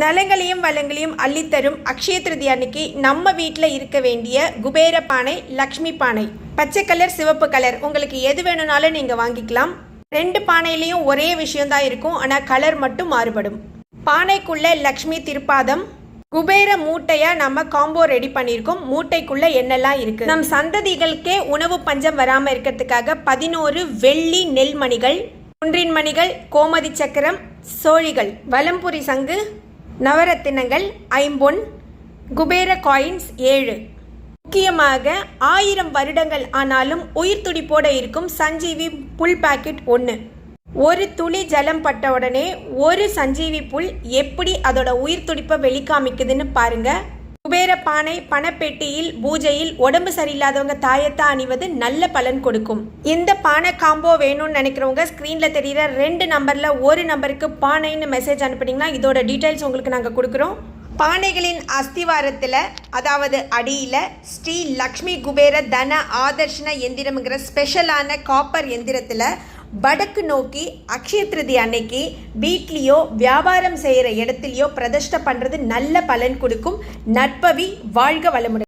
நலங்களையும் வளங்களையும் அள்ளித்தரும் அக்ஷய திருதி அன்னைக்கு நம்ம வீட்டில் இருக்க வேண்டிய குபேர பானை லக்ஷ்மி பானை. பச்சை கலர் சிவப்பு கலர். உங்களுக்கு எது வேணும்னாலும் நீங்கள் வாங்கிக்கலாம். ரெண்டு பானையிலையும் ஒரே விஷயம்தான் இருக்கும். ஆனால் கலர் மட்டும் மாறுபடும். பானைக்குள்ளே லக்ஷ்மி திருப்பாதம். குபேர மூட்டையா நம்ம காம்போ ரெடி பண்ணியிருக்கோம். மூட்டைக்குள்ள என்னெல்லாம் இருக்கு? நம் சந்ததிகளுக்கே உணவு பஞ்சம் வராமல் இருக்கிறதுக்காக பதினோரு வெள்ளி நெல்மணிகள் குன்றின் மணிகள் கோமதி சக்கரம் சோழிகள். வலம்புரி சங்கு நவரத்தினங்கள் ஐம்பொன் குபேர காயின்ஸ் ஏழு. முக்கியமாக ஆயிரம் வருடங்கள் ஆனாலும் உயிர் துடிப்போட இருக்கும் சஞ்சீவி புல் பாக்கெட் ஒன்று ஒரு துளி ஜலம் பட்ட உடனே ஒரு சஞ்சீவி புல் எப்படி அதோட உயிர் துடிப்பை வெளிக்காமிக்குதுன்னு பாருங்கள் குபேர பானை பணப்பெட்டியில் பூஜையில் உடம்பு சரியில்லாதவங்க தாயத்தை அணிவது நல்ல பலன் கொடுக்கும். இந்த பானை காம்போ வேணும்னு நினைக்கிறவங்க ஸ்க்ரீனில் தெரிகிற ரெண்டு நம்பரில் ஒரு நம்பருக்கு பானைன்னு மெசேஜ் அனுப்புனீங்கன்னா இதோட டீட்டெயில்ஸ் உங்களுக்கு நாங்கள் கொடுக்குறோம். பானைகளின் அஸ்திவாரத்தில் அதாவது அடியில் ஸ்ரீ லக்ஷ்மி குபேர தன ஆதர்ஷன எந்திரம்ங்கிற ஸ்பெஷலான காப்பர் எந்திரத்தில் வடக்கு நோக்கி அக்ஷய திருதி அன்னைக்கு வீட்லேயோ வியாபாரம் செய்கிற இடத்துலையோ பிரதிஷ்டை பண்ணுறது நல்ல பலன் கொடுக்கும் நட்பவி வாழ்க வளமுடன்.